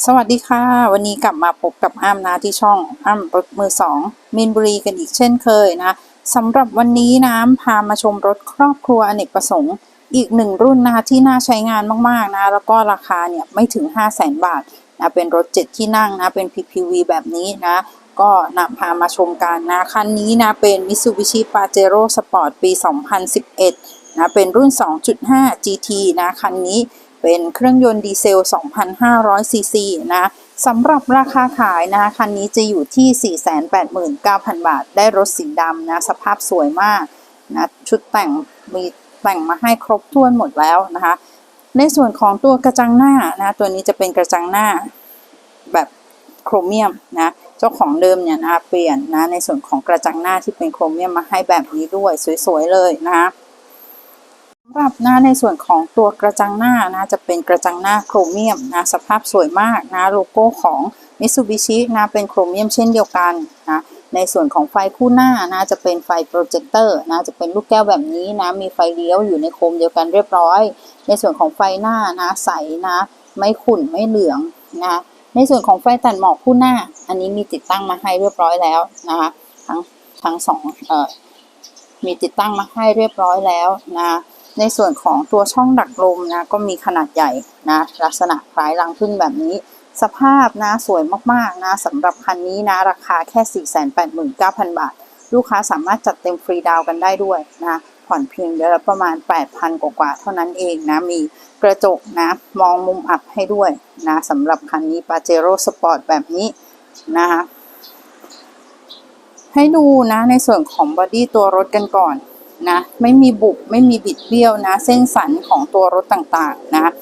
สวัสดีค่ะ วันนี้กลับมาพบกับอ้ำนะที่ช่องอ้ำรถมือสองมินบุรีกันอีกเช่นเคยนะสำหรับวันนี้น้ำพามาชมรถครอบครัวอเนกประสงค์อีกหนึ่งรุ่นนะคะที่น่าใช้งานมากๆนะแล้วก็ราคาเนี่ยไม่ถึง 5 0 0แสนบาทนะเป็นรถ7ที่นั่งนะเป็น PPV แบบนี้นะก็นำพามาชมกันนะคันนี้นะเป็น Mitsubishi Pajero Sport ปี 2011นะเป็นรุ่น 2.5 GT นะคันนี้ เป็นเครื่องยนต์ดีเซล 2,500 ซีซีนะสำหรับราคาขายนะคันนี้จะอยู่ที่ 489,000 บาท ได้รถสีดำนะสภาพสวยมากนะชุดแต่งมีแต่งมาให้ครบถ้วนหมดแล้วนะคะในส่วนของตัวกระจังหน้านะตัวนี้จะเป็นกระจังหน้าแบบโครเมียมนะเจ้าของเดิมเนี่ยนะเปลี่ยนนะในส่วนของกระจังหน้าที่เป็นโครเมียมมาให้แบบนี้ด้วยสวยๆเลยนะคะ สำหรับหน้าในส่วนของตัวกระจังหน้านะจะเป็นกระจังหน้าโครเมียมนะสภาพสวยมากนะโลโก้ของ Mitsubishi นะเป็นโครเมียมเช่นเดียวกันนะในส่วนของไฟคู่หน้านะจะเป็นไฟโปรเจคเตอร์นะจะเป็นลูกแก้วแบบนี้นะมีไฟเลี้ยวอยู่ในโคมเดียวกันเรียบร้อย ในส่วนของไฟหน้านะใสนะไม่ขุ่นไม่เหลืองนะในส่วนของไฟตัดหมอกคู่หน้า อันนี้มีติดตั้งมาให้เรียบร้อยแล้วนะคะทั้งทั้งสองเอ่อมีติดตั้งมาให้เรียบร้อยแล้วนะ ในส่วนของตัวช่องดักลมนะก็มีขนาดใหญ่นะลักษณะคล้ายรังพึ่งแบบนี้ สภาพนะสวยมากๆนะสำหรับคันนี้นะราคาแค่ 489,000 บาท ลูกค้าสามารถจัดเต็มฟรีดาวกันได้ด้วยนะผ่อนเพียงเดือนละประมาณ 8,000 กว่าๆเท่านั้นเองนะมีกระจกนะมองมุมอับให้ด้วยนะสำหรับคันนี้ Pajero Sport แบบนี้นะคะให้ดูนะในส่วนของบอดี้ตัวรถกันก่อน นะไม่มีบุบไม่มีบิดเบี้ยวนะ เส้นสันของตัวรถต่างๆนะ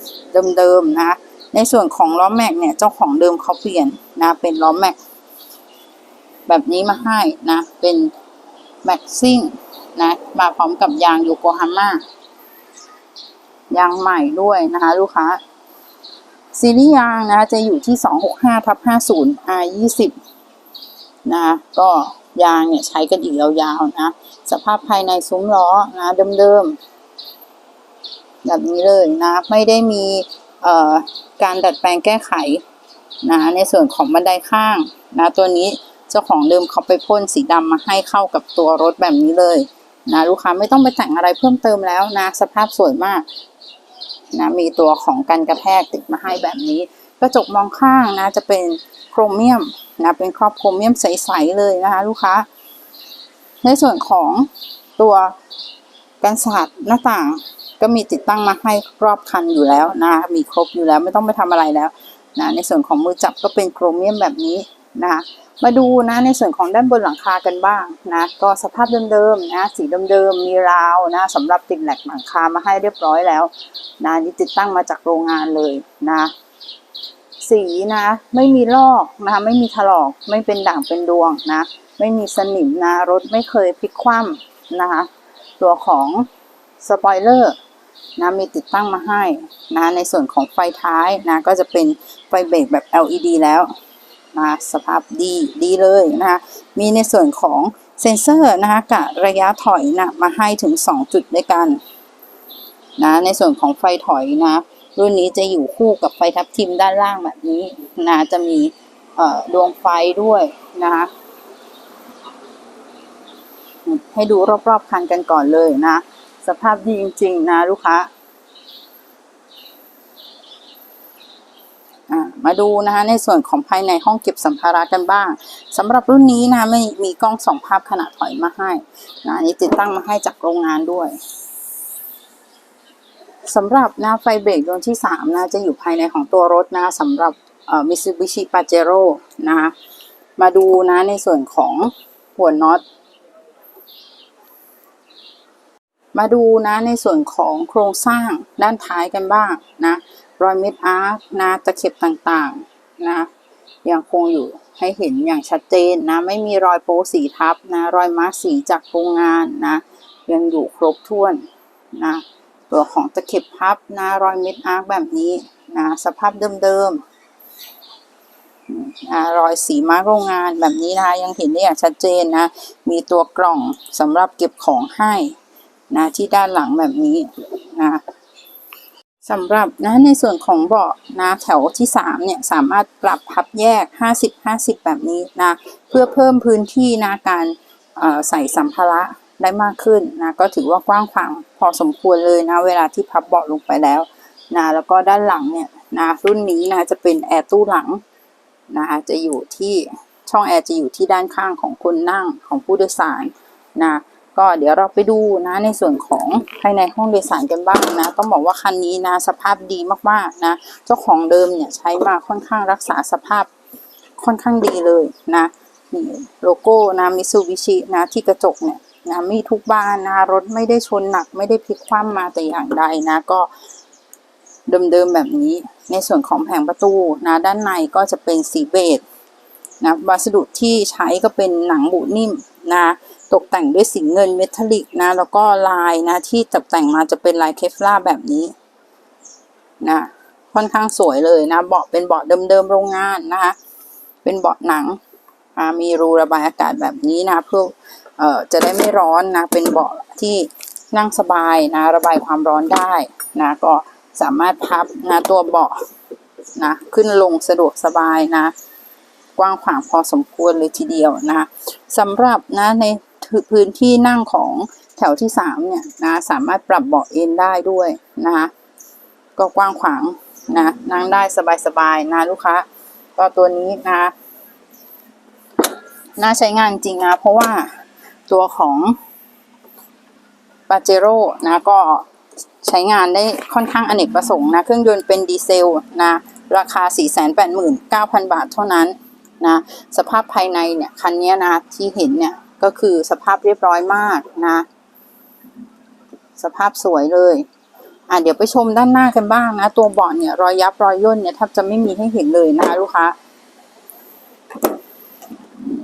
เดิมๆนะ ในส่วนของล้อแม็กเนี่ยเจ้าของเดิมเขาเปลี่ยนนะเป็นล้อแม็กแบบนี้มาให้นะเป็นแม็กซิ่งนะมาพร้อมกับยางโยโกฮาม่ายางใหม่ด้วยนะคะลูกค้าซีรีส์ยางนะจะอยู่ที่ 265ทับ50 R 20 นะก็ ยางเนี่ยใช้กันอีกยาวๆนะ สภาพภายในซุ้มล้อนะเดิมๆแบบนี้เลยนะ ไม่ได้มีเอ่อการดัดแปลงแก้ไขนะในส่วนของบันไดข้างนะตัวนี้เจ้าของเดิมเขาไปพ่นสีดำมาให้เข้ากับตัวรถแบบนี้เลยนะลูกค้าไม่ต้องไปแต่งอะไรเพิ่มเติมแล้วนะ สภาพสวยมากนะมีตัวของกันกระแทกติดมาให้แบบนี้ กระจกมองข้างนะจะเป็นโครเมียมนะเป็นครอบโครเมียมใสๆเลยนะคะลูกค้า ในส่วนของตัวกันสาดหน้าต่างก็มีติดตั้งมาให้รอบคันอยู่แล้วนะมีครบอยู่แล้วไม่ต้องไปทำอะไรแล้วนะในส่วนของมือจับก็เป็นโครเมียมแบบนี้นะคะมาดูนะในส่วนของด้านบนหลังคากันบ้างนะก็สภาพเดิมๆนะสีเดิมๆมีราวนะสำหรับติดแหลกหลังคามาให้เรียบร้อยแล้วนะนี่ติดตั้งมาจากโรงงานเลยนะ สีนะ ไม่มีลอกนะคะไม่มีถลอกไม่เป็นด่างเป็นดวงนะ ไม่มีสนิมนะรถไม่เคยพลิกคว่ำนะคะตัวของสปอยเลอร์นะมีติดตั้งมาให้นะในส่วนของไฟท้ายนะก็จะเป็นไฟเบรกแบบ LED แล้วนะสภาพดีดีเลยนะคะมีในส่วนของเซ็นเซอร์นะคะกะระยะถอยนะมาให้ถึง 2 จุดด้วยกันนะในส่วนของไฟถอยนะ รุ่นนี้จะอยู่คู่กับไฟทับทิมด้านล่างแบบนี้นะจะมีดวงไฟด้วยนะคะให้ดูรอบๆคันกันก่อนเลยนะ สภาพดีจริง ๆ นะลูกค้ามาดูนะคะในส่วนของภายในห้องเก็บสัมภาระกันบ้างสำหรับรุ่นนี้นะไม่มีกล้องสองภาพขนาดถอยมาให้นะนนี้ติดตั้งมาให้จากโรงงานด้วย สำหรับหน้าไฟเบรกดวงที่3นะจะอยู่ภายในของตัวรถนะสำหรับมิ t ูบิชิปาเจโร่นะคะมาดูนะในส่วนของหัวน็อต มาดูนะในส่วนของโครงสร้างด้านท้ายกันบ้างนะรอยเม็ดอาร์คนะตะเข็บต่างๆนะยังคงอยู่ให้เห็นอย่างชัดเจนนะไม่มีรอยโป๊สีทับนะรอยมาร์สีจากโรงงานนะยังอยู่ครบถ้วนนะ ตัวของตะเข็บพับนะรอยเม็ดอาร์คแบบนี้นะสภาพเดิมๆรอยสีมาโรงงานแบบนี้นะคะยังเห็นได้อย่างชัดเจนนะ มีตัวกล่องสำหรับเก็บของให้นะที่ด้านหลังแบบนี้นะสำหรับนะในส่วนของเบาะนะแถวที่3เนี่ยสามารถปรับพับแยก 50-50 แบบนี้นะเพื่อเพิ่มพื้นที่นะการใส่สัมภาระ ได้มากขึ้นนะก็ถือว่ากว้างขวางพอสมควรเลยนะ เวลาที่พับเบาะลงไปแล้วนะแล้วก็ด้านหลังเนี่ยนะรุ่นนี้นะจะเป็นแอร์ตู้หลังนะคะจะอยู่ที่ช่องแอร์จะอยู่ที่ด้านข้างของคนนั่งของผู้โดยสารนะก็เดี๋ยวเราไปดูนะในส่วนของภายในห้องโดยสารกันบ้างนะ ต้องบอกว่าคันนี้นะสภาพดีมากๆนะ เจ้าของเดิมเนี่ยใช้มาค่อนข้างรักษาสภาพค่อนข้างดีเลยนะนี่โลโก้นะมิซูบิชินะที่กระจกเนี่ย นะมีทุกบ้านนะรถไม่ได้ชนหนักไม่ได้พลิกคว่ำมาแต่อย่างใดนะก็เดิมๆแบบนี้ ในส่วนของแผงประตูนะด้านในก็จะเป็นสีเบจนะวัสดุที่ใช้ก็เป็นหนังบูนิ่มนะตกแต่งด้วยสีเงินเมทัลลิกนะแล้วก็ลายนะที่ตกแต่งมาจะเป็นลายเคฟลาแบบนี้นะค่อนข้างสวยเลยนะเบาะเป็นเบาะเดิมๆโรงงานนะคะเป็นเบาะหนัง มีรูระบายอากาศแบบนี้นะ เพื่อเอ่อจะได้ไม่ร้อนนะ เป็นเบาะที่นั่งสบายนะ ระบายความร้อนได้นะ ก็สามารถพับนะตัวเบาะนะ ขึ้นลงสะดวกสบายนะ กว้างขวางพอสมควรเลยทีเดียวนะสำหรับนะในพื้นที่นั่งของแถวที่สามเนี่ยนะสามารถปรับเบาะเอนได้ด้วยนะคะก็กว้างขวางนะนั่งได้สบายๆนะลูกค้าก็ตัวนี้นะ น่าใช้งานจริงนะ เพราะว่าตัวของปาเจโร่นะก็ใช้งานได้ค่อนข้างอเนกประสงค์นะ เครื่องยนต์เป็นดีเซลนะ ราคา 489,000 บาทเท่านั้นนะ สภาพภายในเนี่ยคันนี้นะที่เห็นเนี่ยก็คือสภาพเรียบร้อยมากนะ สภาพสวยเลย อะเดี๋ยวไปชมด้านหน้ากันบ้างนะ ตัวเบาะเนี่ยรอยยับรอยย่นเนี่ยแทบจะไม่มีให้เห็นเลยนะคะลูกค้า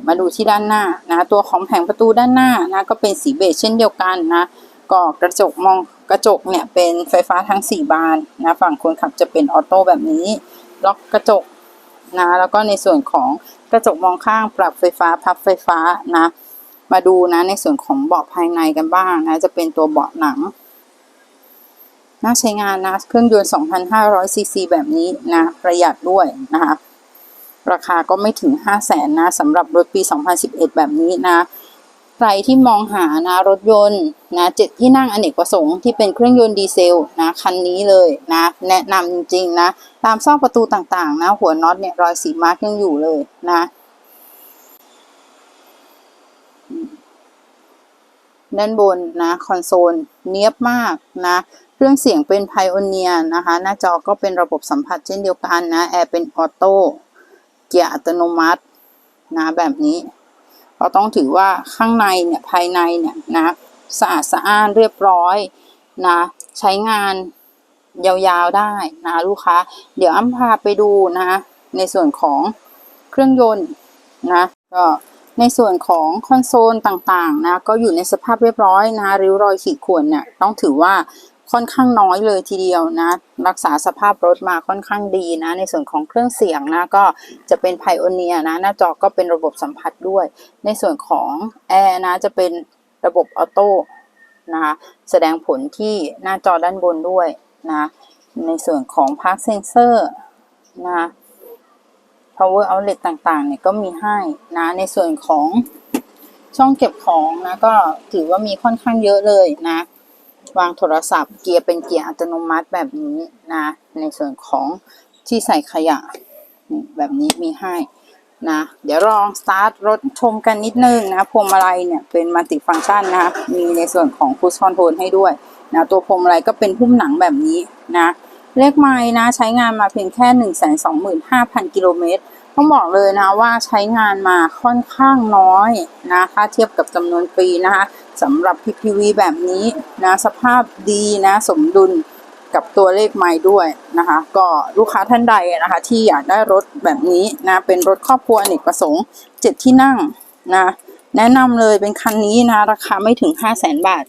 มาดูที่ด้านหน้านะตัวของแผงประตูด้านหน้านะก็เป็นสีเบจเช่นเดียวกันนะก็กระจกมองกระจกเนี่ยเป็นไฟฟ้าทั้ง 4 บานนะฝั่งคนขับจะเป็นออโต้แบบนี้ ล็อกกระจกนะแล้วก็ในส่วนของกระจกมองข้างปรับไฟฟ้าพับไฟฟ้านะมาดูนะในส่วนของเบาะภายในกันบ้างนะจะเป็นตัวเบาะหนังน่าใช้งานนะเครื่องยนต์ 2,500ซีซีแบบนี้นะประหยัดด้วยนะคะ ราคาก็ไม่ถึง 5 0 0แสนนะสำหรับรถปี 2011 แบบนี้นะ ใครที่มองหานะรถยนต์นะเจ็ดที่นั่งอเนกประสงค์ที่เป็นเครื่องยนต์ดีเซลนะคันนี้เลยนะ แนะนำจริงๆนะ ตามซอกประตูต่างๆ นะ หัวน็อตเนี่ยรอยสีมาร์กยังอยู่เลยนะด้านบนนะคอนโซลเนียบมากนะเครื่องเสียงเป็นไพโอเนียนะคะ หน้าจอก็เป็นระบบสัมผัสเช่นเดียวกันนะแอร์เป็นออโต้ เกียร์อัตโนมัตินะแบบนี้เราต้องถือว่าข้างในเนี่ยภายในเนี่ยนะสะอาดสะอ้านเรียบร้อยนะใช้งานยาวๆได้นะลูกค้า เดี๋ยวอ้ำพาไปดูนะในส่วนของเครื่องยนต์นะก็ในส่วนของคอนโซลต่างๆนะก็อยู่ในสภาพเรียบร้อยนะริ้วรอยขีดข่วนเนี่ยต้องถือว่า ค่อนข้างน้อยเลยทีเดียวนะ รักษาสภาพรถมาค่อนข้างดีนะ ในส่วนของเครื่องเสียงนะ ก็จะเป็นไพโอเนียนะ หน้าจอก็เป็นระบบสัมผัสด้วย ในส่วนของแอร์นะ จะเป็นระบบออโต้นะคะแสดงผลที่หน้าจอด้านบนด้วยนะ ในส่วนของ Park Sensor นะ power outlet ต่างๆ เนี่ยก็มีให้นะ ในส่วนของช่องเก็บของนะ ก็ถือว่ามีค่อนข้างเยอะเลยนะ วางโทรศัพท์เกียร์เป็นเกียร์อัตโนมัติแบบนี้นะ ในส่วนของที่ใส่ขยะนี่แบบนี้มีให้นะ เดี๋ยวลองสตาร์ทรถชมกันนิดนึงนะพวงมาลัยเนี่ยเป็นมัลติฟังก์ชันนะมีในส่วนของ push control ให้ด้วยนะตัวพวงมาลัยก็เป็นหุ้มหนังแบบนี้นะเลขไม้นะใช้งานมาเพียงแค่ 125,000 กิโลเมตรต้องบอกเลยนะว่าใช้งานมาค่อนข้างน้อยนะถ้าเทียบกับจำนวนปีนะคะ สำหรับ PPV แบบนี้นะสภาพดีนะสมดุลกับตัวเลขไม้ด้วยนะคะ ก็ลูกค้าท่านใดนะคะที่อยากได้รถแบบนี้นะเป็นรถครอบครัวอเนกประสงค์ 7 ที่นั่งนะแนะนำเลยเป็นคันนี้นะราคาไม่ถึง 5 0 0 0 0 0บาท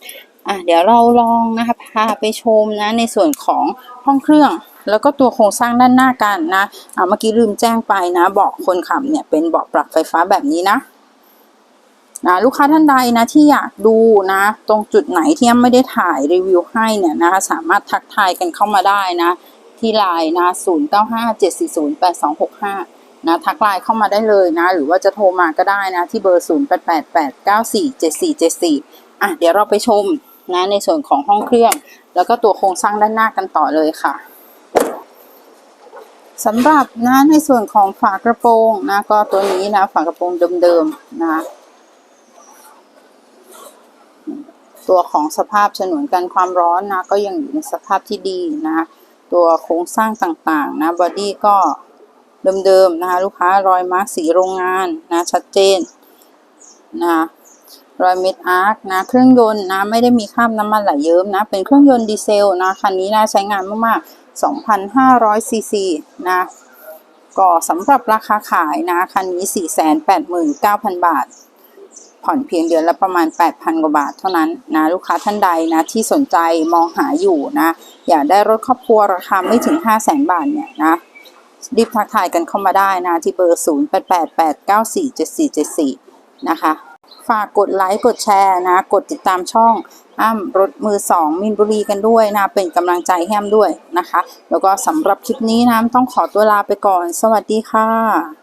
อะเดี๋ยวเราลองนะคะพาไปชมนะในส่วนของห้องเครื่องแล้วก็ตัวโครงสร้างด้านหน้ากันนะอะเมื่อกี้ลืมแจ้งไปนะเบาะคนขับเนี่ยเป็นเบาะปรับไฟฟ้าแบบนี้นะ นะลูกค้าท่านใดนะที่อยากดูนะ ตรงจุดไหนที่ยังไม่ได้ถ่ายรีวิวให้เนี่ยนะคะสามารถทักทายกันเข้ามาได้นะที่ไลน์นะ0 9 5 7 4 0 8 2 6 5 นะทักไลน์เข้ามาได้เลยนะ หรือว่าจะโทรมาก็ได้นะ ที่เบอร์ 0 8 8 8 9 4 7 4 7 4 อะ เดี๋ยวเราไปชมนะในส่วนของห้องเครื่อง แล้วก็ตัวโครงสร้างด้านหน้ากันต่อเลยค่ะสำหรับนะในส่วนของฝากระโปรงนะก็ตัวนี้นะฝากระโปรงเดิมๆนะ ตัวของสภาพฉนวนกันความร้อนนะก็ยังอยู่ในสภาพที่ดีนะตัวโครงสร้างต่างๆนะบอดี้ก็เดิมๆนะคะลูกค้ารอยมาร์กสีโรงงานนะชัดเจนนะรอยเม็ดอาร์คนะเครื่องยนต์นะไม่ได้มีคราบน้ำมันไหลเยิ้มนะเป็นเครื่องยนต์ดีเซลนะคันนี้น่าใช้งานมากๆ2,500ซีซีนะก็สำหรับราคาขายนะคันนี้ 489,000 บาท ผ่อนเพียงเดือนละประมาณ 8,000 กว่าบาทเท่านั้นนะลูกค้าท่านใดนะที่สนใจมองหาอยู่นะอยากได้รถครอบครัวราคาไม่ถึง 5 0 0 0 0 0 บาทเนี่ยนะรีบทักทายกันเข้ามาได้นะที่เบอร์ 0888947474 นะคะ ฝากกดไลค์กดแชร์นะ กดติดตามช่องอ้ำรถมือสองมินบุรีกันด้วยนะ เป็นกำลังใจให้อ้ำด้วยนะคะ แล้วก็สำหรับคลิปนี้นะต้องขอตัวลาไปก่อน สวัสดีค่ะ